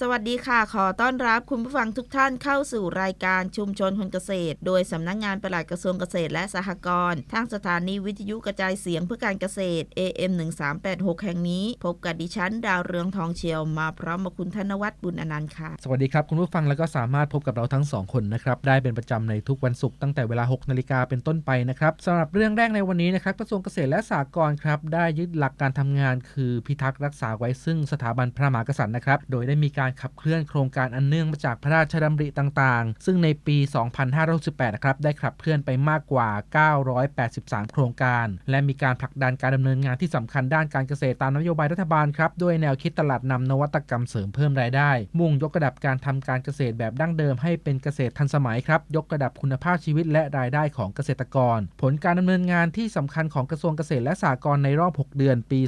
สวัสดีค่ะ ขอต้อนรับคุณผู้ฟังทุกท่านเข้าสู่รายการชุมชนคนเกษตร โดยสำนักงงานปลัดกระทรวงเกษตรและสหกรณ์ทางสถานีวิทยุกระจายเสียงเพื่อการเกษตร AM 1386แห่งนี้ พบกับดิฉันดาวเรืองทองเชียวมาพร้อมกับคุณธนวัฒน์บุญอนันต์ค่ะ สวัสดีครับคุณผู้ฟังแล้วก็สามารถพบกับเราทั้งสองคนนะครับได้เป็นประจำในทุกวันศุกร์ตั้งแต่เวลา 6นาฬิกาเป็นต้นไปนะครับสำหรับเรื่องแรกในวันนี้นะครับกระทรวงเกษตรและสหกรณ์ครับได้ยึดหลักการทำงาน คือพิทักษ์รักษาไว้ซึ่งสถาบันพระมหากษัตริย์นะครับโดยได้มีการขับเคลื่อนโครงการอันเนื่องมาจากพระราชดำริต่างๆ ซึ่งในปี 2568นะครับได้ขับเคลื่อนไปมากกว่า 983 โครงการ และมีการผลักดันการดำเนินงานที่สำคัญด้านการเกษตรตามนโยบายรัฐบาลครับด้วยแนวคิดตลาดนำนวัตกรรมเสริมเพิ่มรายได้ มุ่งยกระดับการทำการเกษตรแบบดั้งเดิมให้เป็นเกษตรทันสมัยครับ ยกระดับคุณภาพชีวิตและรายได้ของเกษตรกร ผลการดำเนินงานที่สำคัญของกระทรวงเกษตรและสหกรณ์ในรอบ 6 เดือนปี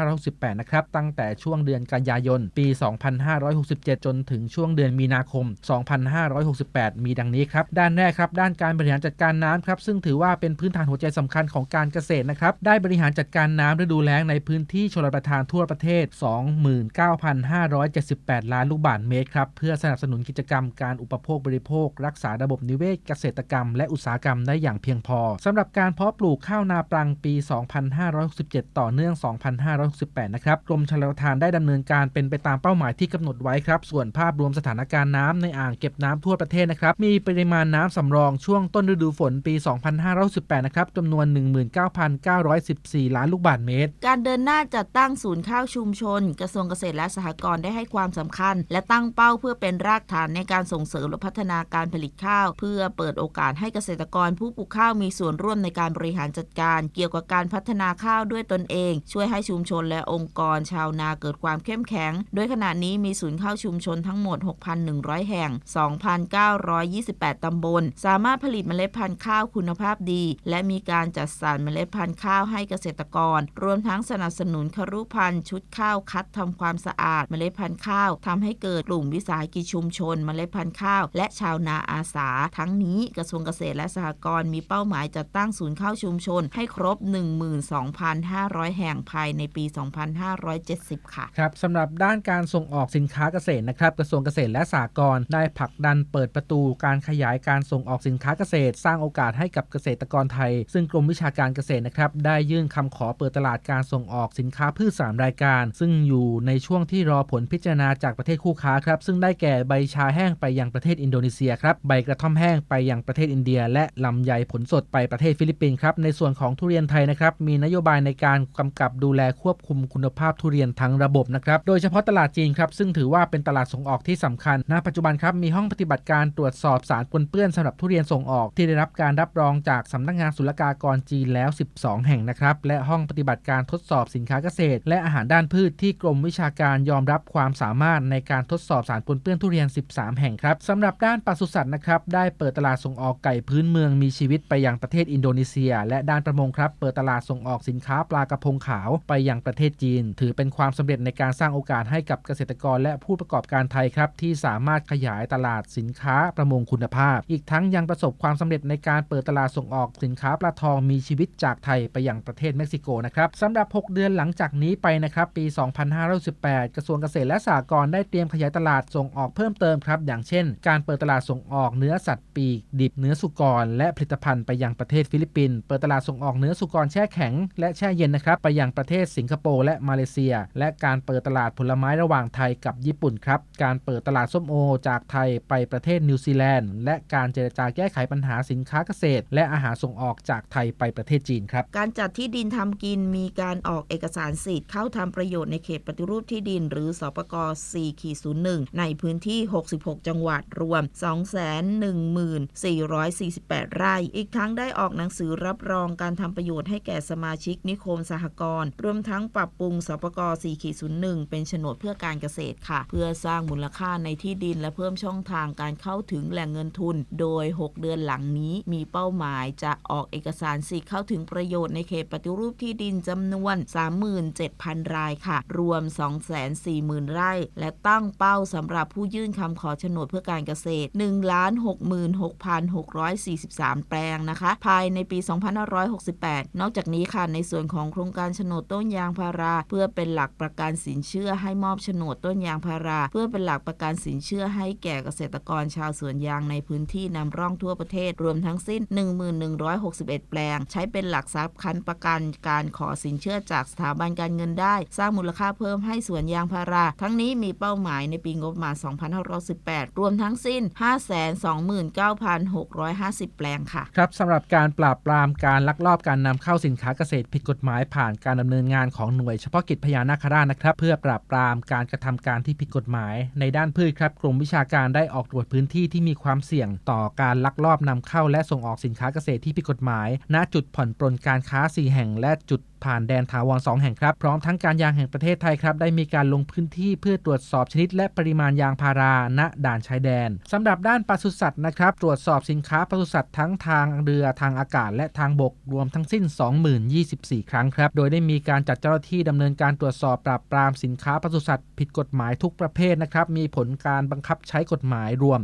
2568 นะครับ ตั้งแต่ช่วงเดือนกันยายน ปี 256 2567 จนถึงช่วงเดือนมีนาคม 2568 มีดังนี้ครับ ด้านแรกครับ ด้านการบริหารจัดการน้ำครับ ซึ่งถือว่าเป็นพื้นฐานหัวใจสำคัญของการเกษตรนะครับ ได้บริหารจัดการน้ำฤดูแล้งในพื้นที่ชลประทานทั่วประเทศ 29,578 ล้านลูกบาศก์เมตรครับ เพื่อสนับสนุนกิจกรรมการอุปโภคบริโภค รักษาระบบนิเวศเกษตรกรรม และอุตสาหกรรมได้อย่างเพียงพอสำหรับการเพาะปลูกข้าวนาปรังปี 2567 ต่อเนื่อง 2568 นะครับ กรมชลประทานได้ดำเนินการเป็นไปตามเป้าหมายที่กำหนดไว้ครับ ส่วนภาพรวมสถานการณ์น้ำในอ่างเก็บน้ำทั่วประเทศนะครับ มีปริมาณน้ำสำรองช่วงต้นฤดูฝนปี 2518 นะครับจำนวน 19,914 ล้านลูกบาศก์เมตร การเดินหน้าจัดตั้งศูนย์ข้าวชุมชน กระทรวงเกษตรและสหกรณ์ได้ให้ความสำคัญ และตั้งเป้าเพื่อเป็นรากฐานในการส่งเสริมและพัฒนาการผลิตข้าว เพื่อเปิดโอกาสให้เกษตรกรผู้ปลูกข้าวมีส่วนร่วมในการบริหารจัดการ เกี่ยวกับการพัฒนาข้าวด้วยตนเอง ช่วยให้ชุมชนและองค์กรชาวนาเกิดความเข้มแข็ง โดยขณะนี้มีศูนย์เข้าชุมชนทั้งหมด 6,100 แห่ง 2,928 ตำบล สามารถผลิตเมล็ดพันธุ์ข้าวคุณภาพดี และมีการจัดสรรเมล็ดพันธุ์ข้าวให้เกษตรกร รวมทั้งสนับสนุนครุพันธุ์ชุดข้าวคัดทำความสะอาดเมล็ดพันธุ์ข้าวทำให้เกิดกลุ่มวิสาหกิจชุมชนเมล็ดพันธุ์ข้าว และชาวนาอาสา ทั้งนี้กระทรวงเกษตรและสหกรณ์มีเป้าหมายจัดตั้งศูนย์ข้าวชุมชน ให้ครบ 12,500 แห่งภายในปี 2570 ค่ะ ครับสำหรับด้านการส่งออกสินค้าเกษตรนะครับกระทรวงเกษตรและสหกรณ์ได้ผลักดันเปิดประตูการขยายการส่งออกสินค้าเกษตร สร้างโอกาสให้กับเกษตรกรไทย ซึ่งกรมวิชาการเกษตรนะครับได้ยื่นคำขอเปิดตลาดการส่งออกสินค้าพืช3รายการ ซึ่งอยู่ในช่วงที่รอผลพิจารณาจากประเทศคู่ค้าครับซึ่งได้แก่ใบชาแห้งไปยังประเทศอินโดนีเซียครับใบกระท่อมแห้งไปยังประเทศอินเดีย และลำไยผลสดไปประเทศฟิลิปปินส์ครับในส่วนของทุเรียนไทยนะครับมีนโยบายในการกำกับดูแลควบคุมคุณภาพทุเรียนทั้งระบบนะครับโดยเฉพาะตลาดจีนครับซึ่งถือว่าว่าเป็นตลาดส่งออกที่สำคัญ ณ ปัจจุบันครับมีห้องปฏิบัติการตรวจสอบสารปนเปื้อนสำหรับทุเรียนส่งออกที่ได้รับการรับรองจากสำนักงานศุลกากรจีนแล้ว 12 แห่งนะครับ และห้องปฏิบัติการทดสอบสินค้าเกษตร และอาหารด้านพืชที่กรมวิชาการยอมรับความสามารถในการทดสอบสารปนเปื้อนทุเรียน 13 แห่งครับสำหรับด้านปศุสัตว์นะครับได้เปิดตลาดส่งออกไก่พื้นเมืองมีชีวิตไปยังประเทศอินโดนีเซีย และด้านประมงครับ เปิดตลาดส่งออกสินค้าปลากระพงขาวไปยังประเทศจีน ถือเป็นความสำเร็จในการสร้างโอกาสให้กับเกษตรกรและผผู้ประกอบการไทยครับที่สามารถขยายตลาดสินค้าประมงคุณภาพ อีกทั้งยังประสบความสำเร็จในการเปิดตลาดส่งออกสินค้าปลาทองมีชีวิตจากไทยไปยังประเทศเม็กซิโกนะครับสำหรับ 6 เดือนหลังจากนี้ไปนะครับปี 2518 กระทรวงเกษตรและสหกรณ์ได้เตรียมขยายตลาดส่งออกเพิ่มเติมครับอย่างเช่น การเปิดตลาดส่งออกเนื้อสัตว์ปีกดิบเนื้อสุกร และผลิตภัณฑ์ไปยังประเทศฟิลิปปินส์เปิดตลาดส่งออกเนื้อสุกรแช่แข็ง และแช่เย็นนะครับไปยังประเทศสิงคโปร์และมาเลเซีย และการเปิดตลาดผลไม้ระหว่างไทยกับญี่ปุ่นครับ การเปิดตลาดส้มโอ จากไทยไปประเทศนิวซีแลนด์ และการเจรจาแก้ไขปัญหาสินค้าเกษตร และอาหารส่งออกจากไทยไปประเทศจีนครับ การจัดที่ดินทำกินมีการออกเอกสารสิทธิ์เข้าทำประโยชน์ในเขตปฏิรูปที่ดิน หรือสปก4-01ในพื้นที่ 66 จังหวัดรวม 214,448 ไร่ อีกทั้งได้ออกหนังสือรับรองการทำประโยชน์ให้แก่สมาชิกนิคมสหกรณ์รวมทั้งปรับปรุงสปก4-01เป็นโฉนดเพื่อการเกษตรค่ะเพื่อสร้างมูลค่าในที่ดินและเพิ่มช่องทางการเข้าถึงแหล่งเงินทุน โดย 6 เดือนหลังนี้มีเป้าหมายจะออกเอกสารสิทธิ์เข้าถึงประโยชน์ในเขตปฏิรูปที่ดินจำนวน 37,000 รายค่ะ รวม 240,000 ไร่ และตั้งเป้าสำหรับผู้ยื่นคำขอโฉนดเพื่อการเกษตร 1,66,643 แปลงนะคะ ภายในปี 2568 นอกจากนี้ค่ะ ในส่วนของโครงการโฉนดต้นยางพารา เพื่อเป็นหลักประกันสินเชื่อให้มอบโฉนดต้นยางพารา เพื่อเป็นหลักประกันสินเชื่อให้แก่เกษตรกรชาวสวนยางในพื้นที่นำร่องทั่วประเทศ รวมทั้งสิ้น 1161 แปลง ใช้เป็นหลักทรัพย์คันประกันการขอสินเชื่อจากสถาบันการเงินได้ สร้างมูลค่าเพิ่มให้สวนยางพารา ทั้งนี้มีเป้าหมายในปีงบประมาณ 2518 รวมทั้งสิ้น 529,650 แปลงค่ะ ครับสำหรับการปราบปรามการลักลอบการนำเข้าสินค้าเกษตรผิดกฎหมายผ่านการดำเนินงานของหน่วยเฉพาะกิจพญานาคราชนะครับ เพื่อปราบปรามการกระทำการที่ผิดกฎหมาย ในด้านพืชครับกรมวิชาการได้ออกตรวจพื้นที่ที่มีความเสี่ยงต่อการลักลอบนำเข้าและส่งออกสินค้าเกษตรที่ผิดกฎหมาย ณจุดผ่อนปรนการค้า 4 แห่งและจุดผ่านแดนถาวร2แห่งครับ พร้อมทั้งการยางแห่งประเทศไทยครับ ได้มีการลงพื้นที่เพื่อตรวจสอบชนิดและปริมาณยางพาราณด่านชายแดนสำหรับด้านปศุสัตว์นะครับ ตรวจสอบสินค้าปศุสัตว์ทั้งทางเรือทางอากาศ และทางบกรวมทั้งสิ้น 2024 ครั้งครับ โดยได้มีการจัดเจ้าหน้าที่ดำเนินการตรวจสอบปราบปรามสินค้าปศุสัตว์ผิดกฎหมายทุกประเภทนะครับมีผลการบังคับใช้กฎหมายรวม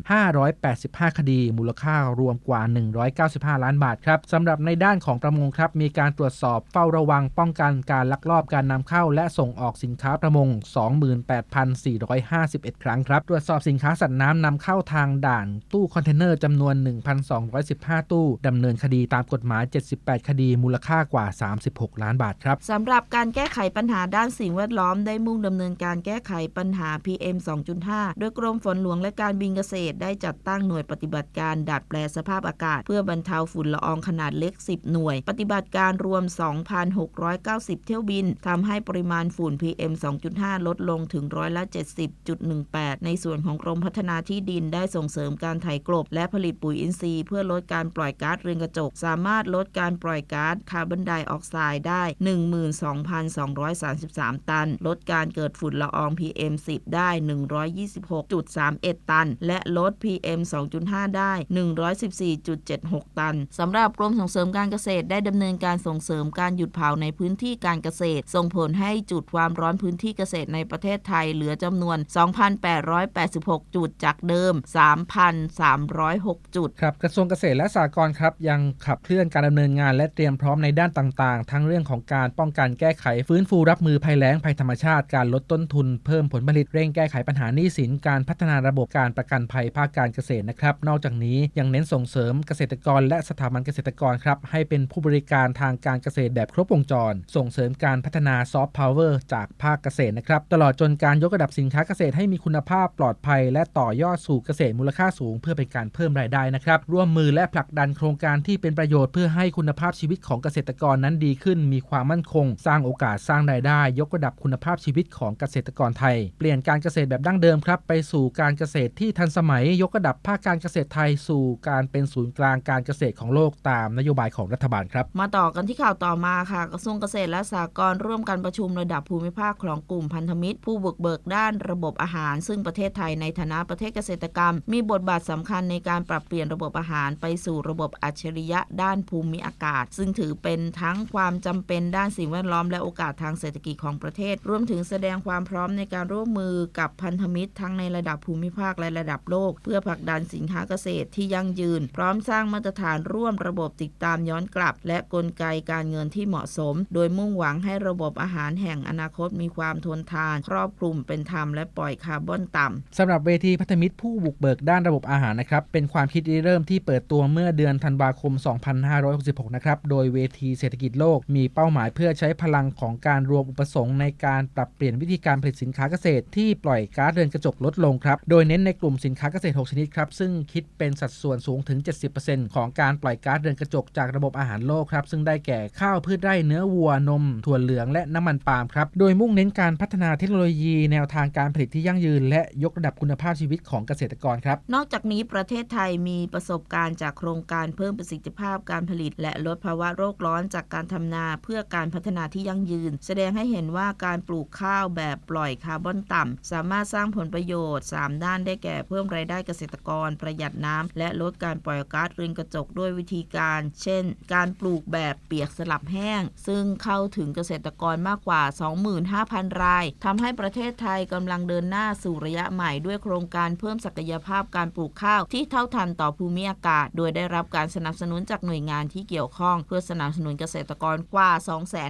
585 คดี มูลค่ารวมกว่า 195 ล้านบาทครับสำหรับในด้านของประมงครับมีการตรวจสอบเฝ้าระวังป้องกันการลักลอบการนำเข้า และส่งออกสินค้าประมง 28,451 ครั้งครับ ตรวจสอบสินค้าสัตว์น้ำนำเข้าทางด่านตู้คอนเทนเนอร์จำนวน 1,215 ตู้ดำเนินคดีตามกฎหมาย 78 คดีมูลค่ากว่า 36 ล้านบาทครับสำหรับการแก้ไขปัญหาด้านสิ่งแวดล้อมได้มุ่งดำเนินการแก้ไขปัญหา PM 2.5 โดยกรมฝนหลวงและการบินเกษตร ได้จัดตั้งหน่วยปฏิบัติการดัดแปลสภาพอากาศ เพื่อบรรเทาฝุ่นละอองขนาดเล็ก 10 หน่วย ปฏิบัติการรวม690 เที่ยวบินทำให้ปริมาณฝุ่น PM 2.5 ลดลงถึงร้อยละ 70.18 ในส่วนของกรมพัฒนาที่ดินได้ส่งเสริมการไถกลบ และผลิตปุ๋ยอินทรีย์เพื่อลดการปล่อยก๊าซเรือนกระจก สามารถลดการปล่อยก๊าซคาร์บอนไดออกไซด์ได้ 12,233 ตัน ลดการเกิดฝุ่นละออง PM 10 ได้ 126.31 ตัน และลด PM 2.5 ได้ 114.76 ตันสำหรับกรมส่งเสริมการเกษตรได้ดำเนินการส่งเสริมการหยุดเผาในพื้นที่การเกษตร ส่งผลให้จุดความร้อนพื้นที่เกษตรในประเทศไทยเหลือจำนวน 2,886 จุดจากเดิม 3,306 จุด ครับกระทรวงเกษตรและสหกรณ์ครับ ยังขับเคลื่อนการดำเนินงานและเตรียมพร้อมในด้านต่างๆ ทั้งเรื่องของการป้องกันแก้ไขฟื้นฟูรับมือภัยแล้งภัยธรรมชาติการลดต้นทุนเพิ่มผลผลิตเร่งแก้ไขปัญหาหนี้สินการพัฒนาระบบการประกันภัยภาคการเกษตรนะครับ นอกจากนี้ยังเน้นส่งเสริมเกษตรกรและสถาบันเกษตรกรครับให้เป็นผู้บริการทางการเกษตรแบบครบวงจร ส่งเสริมการพัฒนาซอฟต์พาวเวอร์จากภาคเกษตรนะครับ ตลอดจนการยกระดับสินค้าเกษตรให้มีคุณภาพปลอดภัย และต่อยอดสู่เกษตรมูลค่าสูง เพื่อเป็นการเพิ่มรายได้นะครับ ร่วมมือและผลักดันโครงการที่เป็นประโยชน์เพื่อให้คุณภาพชีวิตของเกษตรกรนั้นดีขึ้น มีความมั่นคง สร้างโอกาสสร้างรายได้ ยกระดับคุณภาพชีวิตของเกษตรกรไทย เปลี่ยนการเกษตรแบบดั้งเดิมครับไปสู่การเกษตรที่ทันสมัย ยกระดับภาคการเกษตรไทยสู่การเป็นศูนย์กลางการเกษตรของโลกตามนโยบายของรัฐบาลครับ มาต่อกันที่ข่าวต่อมาค่ะกระทรวงเกษตรและสหกรณ์ร่วมกันประชุมระดับภูมิภาคของกลุ่มพันธมิตร ผู้บุกเบิกด้านระบบอาหาร ซึ่งประเทศไทยในฐานะประเทศเกษตรกรรม มีบทบาทสำคัญในการปรับเปลี่ยนระบบอาหารไปสู่ระบบอัจฉริยะด้านภูมิอากาศ ซึ่งถือเป็นทั้งความจำเป็นด้านสิ่งแวดล้อมและโอกาสทางเศรษฐกิจของประเทศ รวมถึงแสดงความพร้อมในการร่วมมือกับพันธมิตรทั้งในระดับภูมิภาคและระดับโลก เพื่อผลักดันสินค้าเกษตรที่ยั่งยืน พร้อมสร้างมาตรฐานร่วมระบบติดตามย้อนกลับ และกลไกการเงินที่เหมาะสมโดยมุ่งหวังให้ระบบอาหารแห่งอนาคตมีความทนทาน ครอบคลุมเป็นธรรมและปล่อยคาร์บอนต่ำสำหรับเวทีพันธมิตรผู้บุกเบิกด้านระบบอาหารนะครับเป็นความคิดริเริ่มที่เปิดตัวเมื่อเดือนธันวาคม 2566 นะครับโดยเวทีเศรษฐกิจโลกมีเป้าหมายเพื่อใช้พลังของการรวมอุปสงค์ในการปรับเปลี่ยนวิธีการผลิตสินค้าเกษตร ที่ปล่อยก๊าซเรือนกระจกลดลงครับโดยเน้นในกลุ่มสินค้าเกษตร 6 ชนิดครับซึ่งคิดเป็นสัดส่วนสูงถึง 70%ของการปล่อยก๊าซเรือนกระจกจากระบบอาหารโลกครับซึ่งได้แก่ข้าวพืชไร่เนื้อวัวนม ถั่วเหลืองและน้ำมันปาล์มครับ โดยมุ่งเน้นการพัฒนาเทคโนโลยีแนวทางการผลิตที่ยั่งยืน และยกระดับคุณภาพชีวิตของเกษตรกรครับ นอกจากนี้ประเทศไทยมีประสบการณ์จากโครงการเพิ่มประสิทธิภาพการผลิต และลดภาวะโรคร้อนจากการทำนาเพื่อการพัฒนาที่ยั่งยืน แสดงให้เห็นว่าการปลูกข้าวแบบปล่อยคาร์บอนต่ำสามารถสร้างผลประโยชน์ 3 ด้านได้แก่เพิ่มรายได้เกษตรกร ประหยัดน้ำและลดการปล่อยก๊าซเรือนกระจกด้วยวิธีการ เช่น การปลูกแบบเปียกสลับแห้งซึ่งซึ่งเข้าถึงเกษตรกรมากกว่า 25,000 รายทำให้ประเทศไทยกำลังเดินหน้าสู่ระยะใหม่ด้วยโครงการเพิ่มศักยภาพการปลูกข้าวที่เท่าทันต่อภูมิอากาศ โดยได้รับการสนับสนุนจากหน่วยงานที่เกี่ยวข้อง เพื่อสนับสนุนเกษตรกรกว่า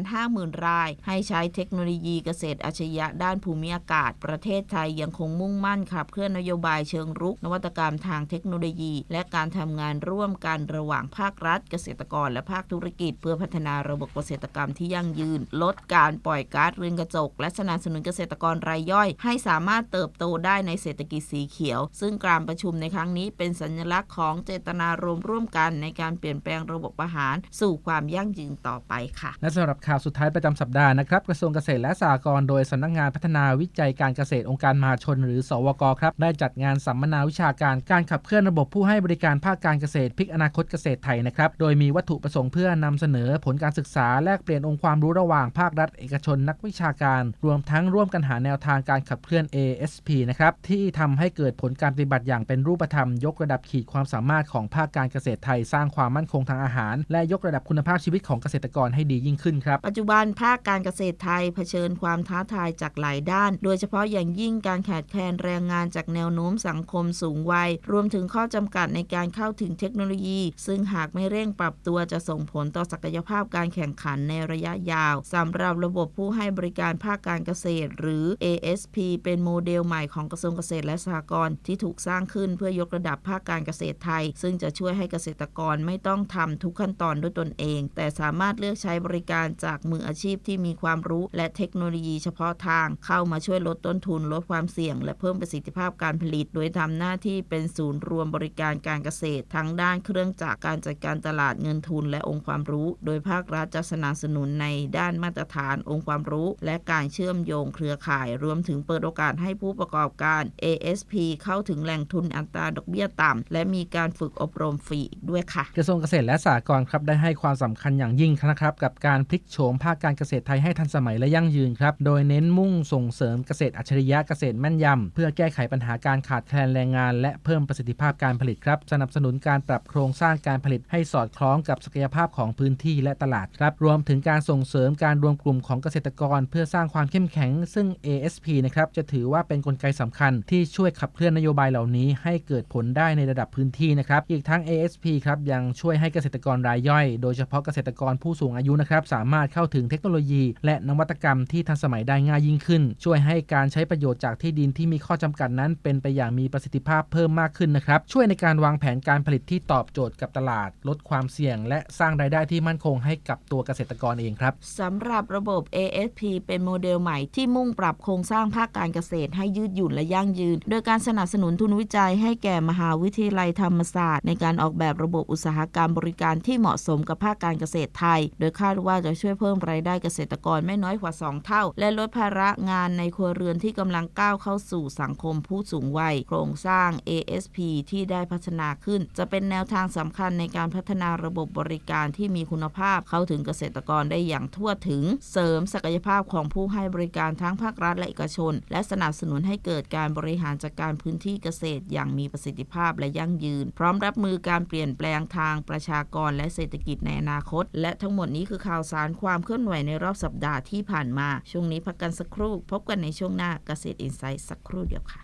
250,000 ราย ให้ใช้เทคโนโลยีเกษตรอัจฉริยะด้านภูมิอากาศ ประเทศไทยยังคงมุ่งมั่นขับเคลื่อนนโยบายเชิงรุก นวัตกรรมทางเทคโนโลยี และการทำงานร่วมกันระหว่างภาครัฐ เกษตรกรและภาคธุรกิจ เพื่อพัฒนาระบบเกษตรกรรมที่ยั่งยืน ลดการปล่อยก๊าซเรือนกระจก และสนับสนุนเกษตรกรรายย่อย ให้สามารถเติบโตได้ในเศรษฐกิจสีเขียว ซึ่งการประชุมในครั้งนี้เป็นสัญลักษณ์ของเจตนารมณ์ร่วมกันในการเปลี่ยนแปลงระบบอาหาร สู่ความยั่งยืนต่อไปค่ะ และสำหรับข่าวสุดท้ายประจำสัปดาห์นะครับกระทรวงเกษตรและสหกรณ์โดยสำนักงานพัฒนาวิจัยการเกษตรองค์การมหาชน หรือ สวกครับได้จัดงานสัมมนาวิชาการการขับเคลื่อนระบบผู้ให้บริการภาคการเกษตรพลิกอนาคตเกษตรไทยนะครับโดยมีวัตถุประสงค์เพื่อนำเสนอผลการศึกษาและกเปลี่ยนองค์ความรู้ระหว่างภาครัฐเอกชนนักวิชาการ รวมทั้งร่วมกันหาแนวทางการขับเคลื่อน ASP นะครับที่ทำให้เกิดผลการปฏิบัติอย่างเป็นรูปธรรม ยกระดับขีดความสามารถของภาคการเกษตรไทยสร้างความมั่นคงทางอาหาร และยกระดับคุณภาพชีวิตของเกษตรกรให้ดียิ่งขึ้นครับปัจจุบันภาคการเกษตรไทยเผชิญความท้าทายจากหลายด้าน โดยเฉพาะอย่างยิ่งการขาดแคลนแรงงานจากแนวโน้มสังคมสูงวัย รวมถึงข้อจำกัดในการเข้าถึงเทคโนโลยี ซึ่งหากไม่เร่งปรับตัวจะส่งผลต่อศักยภาพการแข่งขันในระยะยาวสำหรับระบบผู้ให้บริการภาคการเกษตร หรือ ASP เป็นโมเดลใหม่ของกระทรวงเกษตรและสหกรณ์ที่ถูกสร้างขึ้นเพื่อยกระดับภาคการเกษตรไทย ซึ่งจะช่วยให้เกษตรกรไม่ต้องทำทุกขั้นตอนด้วยตนเอง แต่สามารถเลือกใช้บริการจากมืออาชีพที่มีความรู้และเทคโนโลยีเฉพาะทาง เข้ามาช่วยลดต้นทุนลดความเสี่ยง และเพิ่มประสิทธิภาพการผลิต โดยทำหน้าที่เป็นศูนย์รวมบริการการเกษตร ทั้งด้านเครื่องจักรการจัดการตลาดเงินทุนและองค์ความรู้ โดยภาครัฐจะสนับสนุนในด้านมาตรฐานองค์ความรู้ และการเชื่อมโยงเครือข่าย รวมถึงเปิดโอกาสให้ผู้ประกอบการ ASP เข้าถึงแหล่งทุนอัตราดอกเบี้ยต่ำและมีการฝึกอบรมฟรีด้วยค่ะ กระทรวงเกษตรและสหกรณ์ครับได้ให้ความสำคัญอย่างยิ่งนะครับกับการพลิกโฉมภาคการเกษตรไทยให้ทันสมัยและยั่งยืนครับโดยเน้นมุ่งส่งเสริมเกษตรอัจฉริยะเกษตรแม่นยำเพื่อแก้ไขปัญหาการขาดแคลนแรงงาน และเพิ่มประสิทธิภาพการผลิตครับสนับสนุนการปรับโครงสร้างการผลิตให้สอดคล้องกับศักยภาพของพื้นที่และตลาดครับรวมถึงการส่งเสริมการรวมกลุ่มของเกษตรกร เพื่อสร้างความเข้มแข็ง ซึ่ง ASP นะครับจะถือว่าเป็นนกลไกสำคัญที่ช่วยขับเคลื่อนนโยบายเหล่านี้ให้เกิดผลได้ในระดับพื้นที่นะครับ อีกทั้ง ASP ครับยังช่วยให้เกษตรกรรายย่อย โดยเฉพาะเกษตรกรผู้สูงอายุนะครับสามารถเข้าถึงเทคโนโลยี และนวัตกรรมที่ทันสมัยได้ง่ายยิ่งขึ้น ช่วยให้การใช้ประโยชน์จากที่ดินที่มีข้อจำกัดนั้น เป็นไปอย่างมีประสิทธิภาพเพิ่มมากขึ้นนะครับช่วยในการวางแผนการผลิตที่ตอบโจทย์กับตลาด ลดความเสี่ยง และสร้างรายได้ที่มั่นคงให้กับตัวเกษตรกรเองครับสำหรับระบบ ASP เป็นโมเดลใหม่ที่มุ่งปรับโครงสร้างภาคการเกษตรให้ยืดหยุ่นและยั่งยืน โดยการสนับสนุนทุนวิจัยให้แก่มหาวิทยาลัยธรรมศาสตร์ ในการออกแบบระบบอุตสาหกรรมบริการที่เหมาะสมกับภาคการเกษตรไทย โดยคาดว่าจะช่วยเพิ่มรายได้เกษตรกรไม่น้อยกว่า 2 เท่า และลดภาระงานในครัวเรือนที่กำลังก้าวเข้าสู่สังคมผู้สูงวัย โครงสร้าง ASP ที่ได้พัฒนาขึ้น จะเป็นแนวทางสำคัญในการพัฒนาระบบบริการที่มีคุณภาพเข้าถึงเกษตรกรได้อย่างทั่วถึง เสริมศักยภาพของผู้ให้บริการทั้งภาครัฐและเอกชน และสนับสนุนให้เกิดการบริหารจัดการพื้นที่เกษตรอย่างมีประสิทธิภาพและยั่งยืน พร้อมรับมือการเปลี่ยนแปลงทางประชากรและเศรษฐกิจในอนาคต และทั้งหมดนี้คือข่าวสารความเคลื่อนไหวในรอบสัปดาห์ที่ผ่านมา ช่วงนี้พักกันสักครู่ พบกันในช่วงหน้าเกษตรอินไซต์สักครู่เดียวค่ะ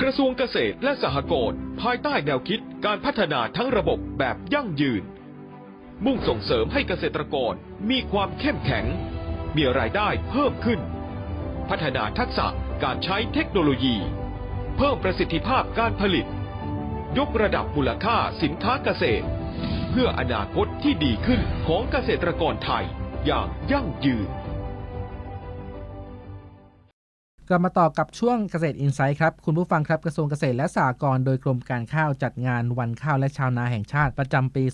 กระทรวงเกษตรและสหกรณ์ภายใต้แนวคิดการพัฒนาทั้งระบบแบบยั่งยืน มุ่งส่งเสริมให้เกษตรกรมีความเข้มแข็ง มีรายได้เพิ่มขึ้น พัฒนาทักษะการใช้เทคโนโลยี เพิ่มประสิทธิภาพการผลิต ยกระดับมูลค่าสินค้าเกษตร เพื่ออนาคตที่ดีขึ้นของเกษตรกรไทยอย่างยั่งยืน กลับมาต่อกับช่วงเกษตรอินไซต์ครับ คุณผู้ฟังครับกระทรวงเกษตรและสหกรณ์โดยกรมการข้าวจัดงานวันข้าวและชาวนาแห่งชาติประจำปี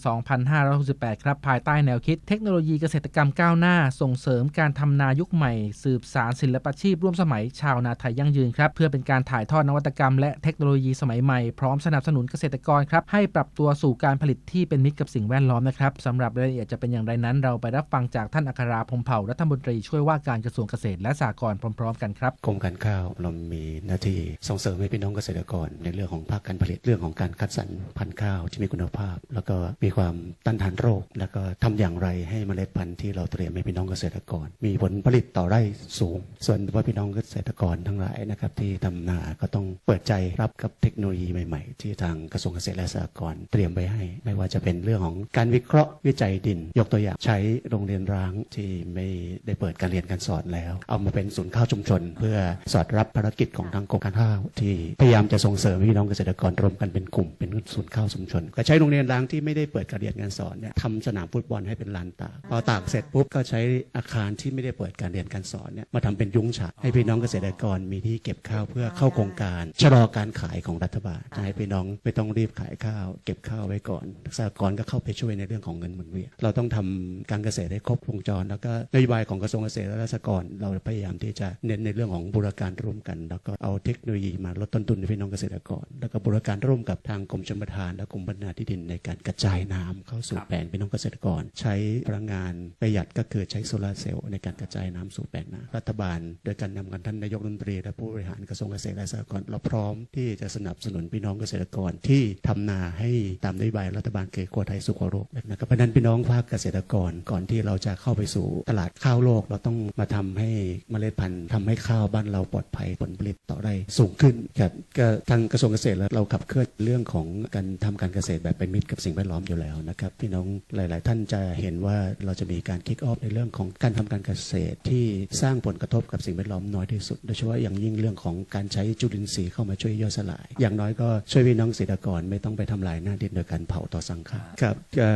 2568 ครับภายใต้แนวคิดเทคโนโลยีเกษตรกรรมก้าวหน้า ส่งเสริมการทำนายุคใหม่ สืบสารศิลปาชีพร่วมสมัยชาวนาไทยยั่งยืนครับ เพื่อเป็นการถ่ายทอดนวัตกรรมและเทคโนโลยีสมัยใหม่พร้อมสนับสนุนเกษตรกรครับให้ปรับตัวสู่การผลิตที่เป็นมิตรกับสิ่งแวดล้อมนะครับสำหรับรายละเอียดจะเป็นอย่างไรนั้นเราไปรับฟังจากท่านอัคราพรมเผ่ารัฐมนตรีช่วยว่าการกระทรวงเกษตรและสหกรณ์พร้อม ๆ กันครับการข้าวเรามีหน้าที่ส่งเสริมให้พี่น้องเกษตรกร ในเรื่องของภาคการผลิตเรื่องของการคัดสรรพันธุ์ข้าวที่มีคุณภาพ แล้วก็มีความต้านทานโรค แล้วก็ทำอย่างไรให้เมล็ดพันธุ์ที่เราเตรียมให้พี่น้องเกษตรกร มีผลผลิตต่อไร่สูง ส่วนว่าพี่น้องเกษตรกรทั้งหลายนะครับที่ทำนาก็ต้องเปิดใจรับกับเทคโนโลยีใหม่ ๆ ที่ทางกระทรวงเกษตรและสหกรณ์เตรียมไว้ให้ ไม่ว่าจะเป็นเรื่องของการวิเคราะห์วิจัยดิน ยกตัวอย่างใช้โรงเรียนร้างที่ไม่ได้เปิดการเรียนการสอนแล้ว เอามาเป็นศูนย์ข้าวชุมชน เพื่อสอดรับภารกิจของทางกรมการข้าวที่พยายามจะส่งเสริมพี่น้องเกษตรกรรวมกันเป็นกลุ่มเป็นศูนย์ข้าวชุมชน ก็ใช้โรงเรียนร้างที่ไม่ได้เปิดการเรียนการสอนเนี่ยทำสนามฟุตบอลให้เป็นลานตากพอตากเสร็จปุ๊บก็ใช้อาคารที่ไม่ได้เปิดการเรียนการสอนเนี่ยมาทำเป็นยุ้งฉางให้พี่น้องเกษตรกรมีที่เก็บข้าวเพื่อเข้าโครงการชะลอการขายของรัฐบาลให้พี่น้องไม่ต้องรีบขายข้าว เก็บข้าวไว้ก่อนสหกรณ์ก็เข้าไปช่วยในเรื่องของเงินหมุนเวียนเราต้องทำการเกษตรให้ครบวงจร แล้วก็นโยบายของกระทรวงเกษตรและสหกรณ์เราพยายามที่จะเน้นในเรื่องของบูรการร่วมกัน แล้วก็เอาเทคโนโลยีมาลดต้นทุนให้พี่น้องเกษตรกร แล้วก็บูรการร่วมกับทางกรมชลประทาน และกรมพัฒนาที่ดินในการกระจายน้ำเข้าสู่แปลงพี่น้องเกษตรกร ใช้พลังงานประหยัดก็คือใช้โซลาร์เซลล์ในการกระจายน้ำสู่แปลงนารัฐบาล โดยการนำกันท่านนายกรัฐมนตรีและผู้บริหารกระทรวงเกษตรและสหกรณ์เราพร้อมที่จะสนับสนุนพี่น้องเกษตรกรที่ทำนาให้ตามนโยบายรัฐบาลเกษตรกรไทยสุขโรคนะครับเพราะฉะนั้นพี่น้องภาคเกษตรกรก่อนที่เราจะเข้าไปสู่ตลาดข้าวโลก เราต้องมาทำให้เมล็ดพันธุ์ทำให้ข้าวบ้านเราปลอดภัยผลผลิตต่อได้สูงขึ้นครับก็ทางกระทรวงเกษตรแล้วเราขับเคลื่อนเรื่องของการทำการเกษตรแบบเป็นมิตรกับสิ่งแวดล้อมอยู่แล้วนะครับพี่น้องหลาย ๆ ท่านจะเห็นว่าเราจะมีการคิกออฟในเรื่องของการทำการเกษตรที่สร้างผลกระทบกับสิ่งแวดล้อมน้อยที่สุดโดยเฉพาะอย่างยิ่งเรื่องของการใช้จุลินทรีย์เข้ามาช่วยย่อยสลาย อย่างน้อยก็ช่วยพี่น้องเกษตรกรไม่ต้องไปทำลายหน้าดินโดยการเผาต่อสังขารครับก็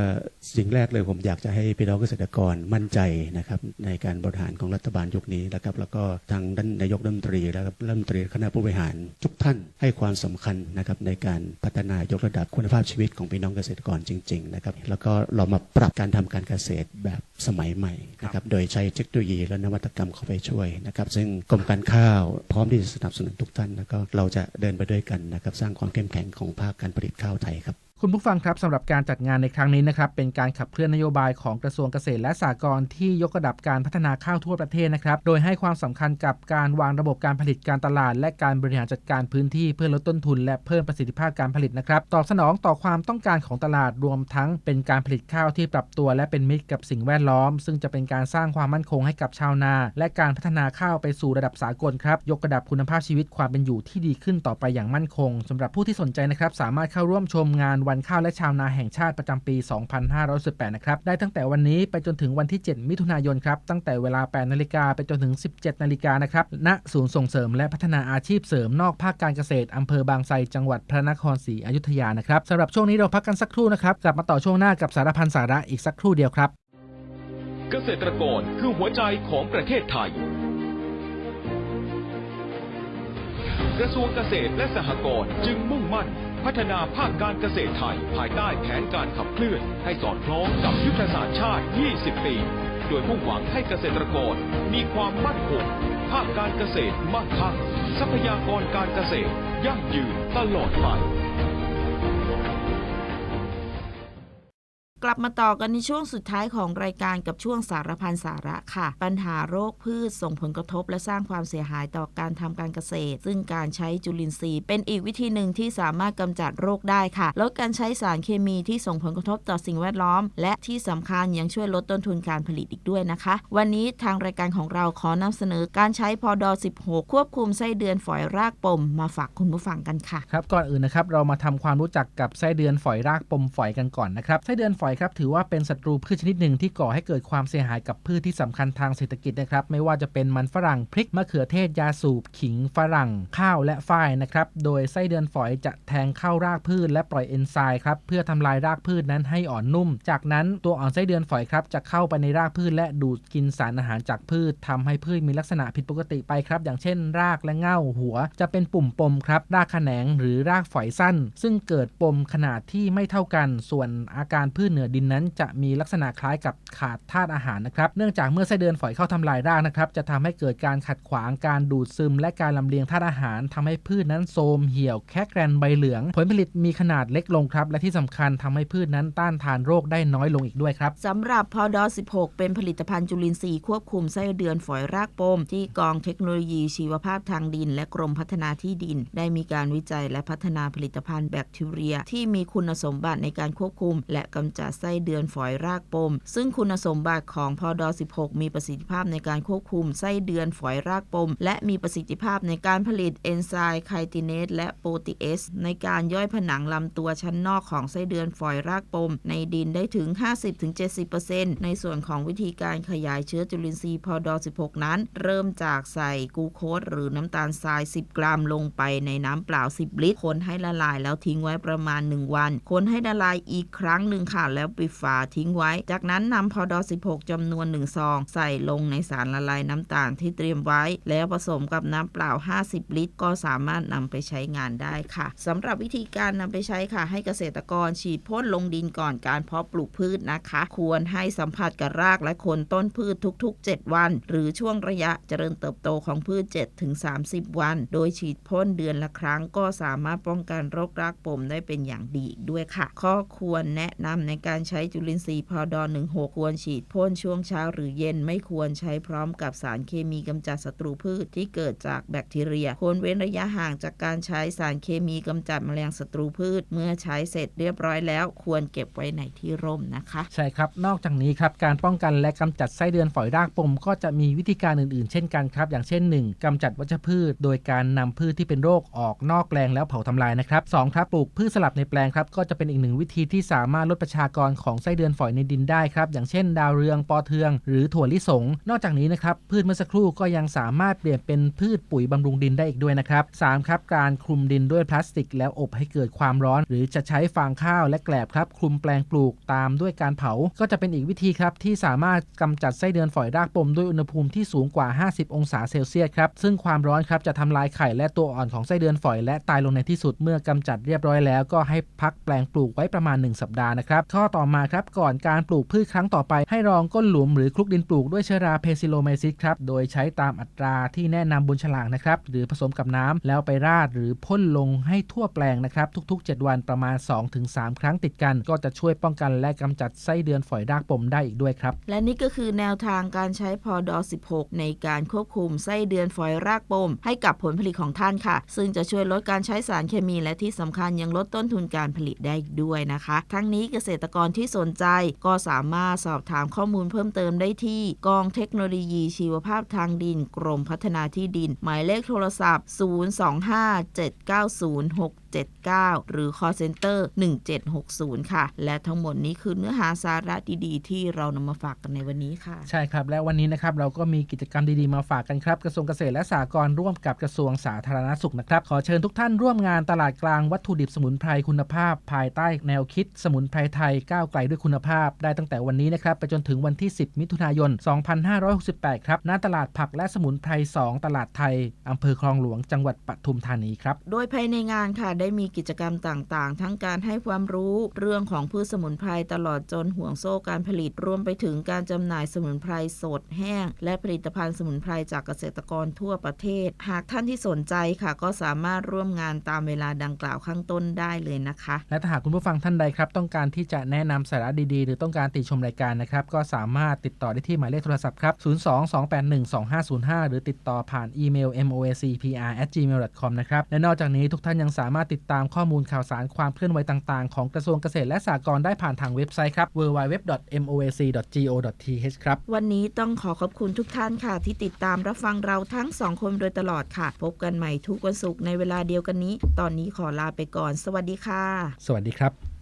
สิ่งแรกเลยผมอยากจะให้พี่น้องเกษตรกรมั่นใจนะครับในการบริหารของรัฐบาลยุคนี้นะครับแล้วก็ทางด้านนายกรัฐมนตรีและรัฐมนตรีคณะผู้บริหาร ทุกท่านให้ความสำคัญนะครับในการพัฒนายกระดับคุณภาพชีวิตของพี่น้องเกษตรกรจริงๆนะครับแล้วก็เรามาปรับการทำการเกษตรแบบสมัยใหม่นะครับโดยใช้เทคโนโลยีและนวัตกรรมเข้าไปช่วยนะครับซึ่งกรมการข้าวพร้อมที่จะสนับสนุนทุกท่านแล้วก็เราจะเดินไปด้วยกันนะครับสร้างความเข้มแข็งของภาคการผลิตข้าวไทยครับ คุณผู้ฟังครับสำหรับการจัดงานในครั้งนี้นะครับเป็นการขับเคลื่อนนโยบายของกระทรวงเกษตรและสหกรณ์ที่ยกระดับการพัฒนาข้าวทั่วประเทศนะครับโดยให้ความสำคัญกับการวางระบบการผลิตการตลาด และการบริหารจัดการพื้นที่เพื่อลดต้นทุน และเพิ่มประสิทธิภาพการผลิตนะครับตอบสนองต่อความต้องการของตลาดรวมทั้งเป็นการผลิตข้าวที่ปรับตัว และเป็นมิตรกับสิ่งแวดล้อม ซึ่งจะเป็นการสร้างความมั่นคงให้กับชาวนา และการพัฒนาข้าวไปสู่ระดับสากลครับยกระดับคุณภาพชีวิตความเป็นอยู่ที่ดีขึ้นต่อไปอย่างมั่นคงสำหรับผู้ที่สนใจนะครับสามารถเข้าร่วมชมงานวันข้าวและชาวนาแห่งชาติประจำปี 2518 นะครับ ได้ตั้งแต่วันนี้ไปจนถึงวันที่ 7 มิถุนายนครับ ตั้งแต่เวลา 8 นาฬิกาไปจนถึง 17 นาฬิกานะครับ ณ ศูนย์ส่งเสริมและพัฒนาอาชีพเสริมนอกภาคการเกษตรอำเภอบางไทรจังหวัดพระนครศรีอยุธยา นะครับสำหรับช่วงนี้เราพักกันสักครู่นะครับ กลับมาต่อช่วงหน้ากับสารพันสาระอีกสักครู่เดียวครับ เกษตรกรคือหัวใจของประเทศไทย กระทรวงเกษตรและสหกรณ์จึงมุ่งมั่น พัฒนาภาคการเกษตรไทย ภายใต้แผนการขับเคลื่อนให้สอดคล้องกับยุทธศาสตร์ชาติ 20 ปี โดยมุ่งหวังให้เกษตรกรมีความมั่นคงภาคการเกษตรมั่งคั่งทรัพยากรการเกษตร ยั่งยืนตลอดไป กลับมาต่อกันในช่วงสุดท้ายของรายการกับช่วงสารพันสาระค่ะ ปัญหาโรคพืชส่งผลกระทบ และสร้างความเสียหายต่อการทำการเกษตร ซึ่งการใช้จุลินทรีย์ เป็นอีกวิธีหนึ่งที่สามารถกำจัดโรคได้ค่ะลดการใช้สารเคมีที่ส่งผลกระทบต่อสิ่งแวดล้อม และที่สำคัญยังช่วยลดต้นทุนการผลิตอีกด้วยนะคะ วันนี้ทางรายการของเราขอนำเสนอการใช้พอดอ16 ควบคุมไส้เดือนฝอยรากปม มาฝากคุณผู้ฟังกันค่ะครับก่อนอื่นนะครับเรามาทำความรู้จักกับไส้เดือนฝอยรากปมฝอยกันก่อนนะครับไส้เดือนฝอยครับถือว่าเป็นศัตรูพืชชนิดหนึ่งที่ก่อให้เกิดความเสียหายกับพืชที่สำคัญทางเศรษฐกิจนะครับ ไม่ว่าจะเป็นมันฝรั่งพริกมะเขือเทศยาสูบขิงฝรั่ง ข้าวและฝ้ายนะครับ โดยไส้เดือนฝอยจะแทงเข้ารากพืชและปล่อยเอนไซม์ครับเพื่อทำลายรากพืชนั้นให้อ่อนนุ่ม จากนั้นตัวอ่อนไส้เดือนฝอยครับจะเข้าไปในรากพืชและดูดกินสารอาหารจากพืชทำให้พืชมีลักษณะผิดปกติไปครับ อย่างเช่น รากและเง่าหัว จะเป็นปุ่มปมครับรากแขนงหรือรากฝอยสั้น ซึ่งเกิดปมขนาดที่ไม่เท่ากัน ส่วนอาการพืชเหนือดินนั้นจะมีลักษณะคล้ายกับขาดธาตุอาหารนะครับ เนื่องจากเมื่อไส้เดือนฝอยเข้าทำลายรากนะครับ จะทำให้เกิดการขัดขวางการดูดซึม และการลำเลียงธาตุอาหารทำให้พืชนั้นโทมเหี่ยวแค่แกรนใบเหลือง ผลผลิตมีขนาดเล็กลงครับ และที่สำคัญทำให้พืชนั้นต้านทานโรคได้น้อยลงอีกด้วยครับสำหรับพอดอ16 เป็นผลิตภัณฑ์จุลินทรีย์ควบคุมไส้เดือนฝอยรากปม ที่กองเทคโนโลยีชีวภาพทางดิน และกรมพัฒนาที่ดิน ได้มีการวิจัยและพัฒนาผลิตภัณฑ์แบคทีเรีย ที่มีคุณสมบัติในการควบคุม และกำจัดไส้เดือนฝอยรากปม ซึ่งคุณสมบัติของพอดอ16 มีประสิทธิภาพในการควบคุมไส้เดือนฝอยรากปม และมีประสิทธิภาพในการผลิตเอนไซม์ไคติเนสและโปรตีเอสในการย่อยผนังลำตัวชั้นนอกของไส้เดือนฝอยรากปม ในดินได้ถึง 50-70%ในส่วนของวิธีการขยายเชื้อจุลินทรีย์พอดอ16 นั้น เริ่มจากใส่กูโคสหรือน้ำตาลทราย 10 กรัมลงไปในน้ำเปล่า 10 ลิตร คนให้ละลายแล้วทิ้งไว้ประมาณ 1 วัน คนให้ละลายอีกครั้งหนึ่งค่ะแล้วปิดฝาทิ้งไว้ จากนั้นนำพอดอ16จำนวน1ซองใส่ลงในสารละลายน้ำตาลที่เตรียมไว้ แล้วผสมกับน้ำเปล่า 50 ลิตร ก็สามารถนำไปใช้งานได้ค่ะสำหรับวิธีการนำไปใช้ค่ะ ให้เกษตรกรฉีดพ่นลงดินก่อนการเพาะปลูกพืชนะคะ ควรให้สัมผัสกับรากและโคนต้นพืชทุก ๆ 7 วัน หรือช่วงระยะเจริญเติบโตของพืช 7-30 วัน โดยฉีดพ่นเดือนละครั้งก็สามารถป้องกันโรครากปมได้เป็นอย่างดีอีกด้วยค่ะ ข้อควรแนะนำในการใช้จุลินทรีย์พอดอน16 ควรฉีดพ่นช่วงเช้าหรือเย็นไม่ควรใช้พร้อมกับสารเคมีกำจัดศัตรูพืชที่เกิดจากแบคทีเรีย ควรเว้นระยะห่างจากการใช้สารเคมีกำจัดแมลงศัตรูพืช เมื่อใช้เสร็จเรียบร้อยแล้ว ควรเก็บไว้ในที่ร่มนะคะ ใช่ครับ นอกจากนี้ครับการป้องกันและกำจัดไส้เดือนฝอยรากปมก็จะมีวิธีการอื่นๆ เช่นกันครับ อย่างเช่น 1. กำจัดวัชพืช โดยการนำพืชที่เป็นโรคออกนอกแปลงแล้วเผาทำลายนะครับ 2. ครับปลูกพืชสลับในแปลงครับก็จะเป็นอีกหนึ่งวิธีที่สามารถลดประชากรของไส้เดือนฝอยในดินได้ครับอย่างเช่น ดาวเรืองปอเทือง หรือถั่วลิสง นอกจากนี้นะครับพืชเมื่อสักครู่ก็ยังสามารถเปลี่ยนเป็นพืชปุ๋ยบำรุงดินได้อีกด้วยนะครับ 3. ครับการคลุมดินด้วยพลาสติก แล้วอบให้เกิดความร้อน หรือจะใช้ฟางข้าวและแกลบครับคลุมแปลงปลูกตามด้วยการเผา ก็จะเป็นอีกวิธีครับที่สามารถกำจัดไส้เดือนฝอยรากปมด้วยอุณหภูมิที่สูงกว่า 50 องศาเซลเซียสครับซึ่งความร้อนครับจะทำลายไข่และตัวอ่อนของไส้เดือนฝอยและตายลงในที่สุดเมื่อกำจัดเรียบร้อยแล้วก็ให้พักแปลงปลูกไว้ประมาณ 1 สัปดาห์นะครับข้อต่อมาครับก่อนการปลูกพืชครั้งต่อไป ให้รองก้นหลุมหรือคลุกดินปลูกด้วยเชื้อราเพซิโลไมซิสครับโดยใช้ตามอัตราที่แนะนำบนฉลากนะครับหรือผสมกับน้ำแล้วไปราดหรือพ่นลงให้ทั่วแปลงนะครับทุก ๆ 7 วันประมาณ 2-3 ครั้งติดกัน ก็จะช่วยป้องกันและกำจัดไส้เดือนฝอยรากปมได้อีกด้วยครับ และนี่ก็คือแนวทางการใช้พอดอ16 ในการควบคุมไส้เดือนฝอยรากปม ให้กับผลผลิตของท่านค่ะ ซึ่งจะช่วยลดการใช้สารเคมีและที่สำคัญยังลดต้นทุนการผลิตได้อีกด้วยนะคะ ทั้งนี้เกษตรกรที่สนใจ ก็สามารถสอบถามข้อมูลเพิ่มเติมได้ที่กองเทคโนโลยีชีวภาพทางดิน กรมพัฒนาที่ดิน หมายเลขโทรศัพท์ 025-790-679 หรือ call center 1760 ค่ะ และทั้งหมดนี้คือเนื้อหาสาระดีๆ ที่เรานำมาฝากกันในวันนี้ค่ะ ใช่ครับ และวันนี้นะครับเราก็มีกิจกรรมดีๆ มาฝากกันครับ กระทรวงเกษตรและสหกรณ์ร่วมกับกระทรวงสาธารณสุขนะครับ ขอเชิญทุกท่านร่วมงานตลาดกลางวัตถุดิบสมุนไพรคุณภาพ ภายใต้แนวคิดสมุนไพรไทยก้าวไกลด้วยคุณภาพ ได้ตั้งแต่วันนี้นะครับไปจนถึงวันที่ 10 มิถุนายน 2568 ครับณตลาดผักและสมุนไพร 2 ตลาดไทย อำเภอคลองหลวง จังหวัดปทุมธานีครับ โดยภายในงานค่ะ ได้มีกิจกรรมต่างๆ ทั้งการให้ความรู้เรื่องของพืชสมุนไพรตลอดจนห่วงโซ่การผลิต รวมไปถึงการจำหน่ายสมุนไพรสดแห้ง และผลิตภัณฑ์สมุนไพรจากเกษตรกรทั่วประเทศ หากท่านที่สนใจค่ะ ก็สามารถร่วมงานตามเวลาดังกล่าวข้างต้นได้เลยนะคะ และถ้าหากคุณผู้ฟังท่านใดครับ ต้องการที่จะแนะนำสาระดีๆ หรือต้องการติชมรายการนะครับ ก็สามารถติดต่อได้ที่หมายเลขโทรศัพท์ครับ 022812505 หรือติดต่อผ่านอีเมล moacpr@gmail.com นะครับ และนอกจากนี้ทุกท่านยังสามารถติดตามข้อมูลข่าวสารความเคลื่อนไหวต่างๆ ของกระทรวงเกษตรและสหกรณ์ได้ผ่านทางเว็บไซต์ครับ www.moac.go.th ครับ วันนี้ต้องขอขอบคุณทุกท่านค่ะ ที่ติดตามรับฟังเราทั้งสองคนโดยตลอดค่ะ พบกันใหม่ทุกวันศุกร์ในเวลาเดียวกันนี้ ตอนนี้ขอลาไปก่อน สวัสดีค่ะ สวัสดีครับ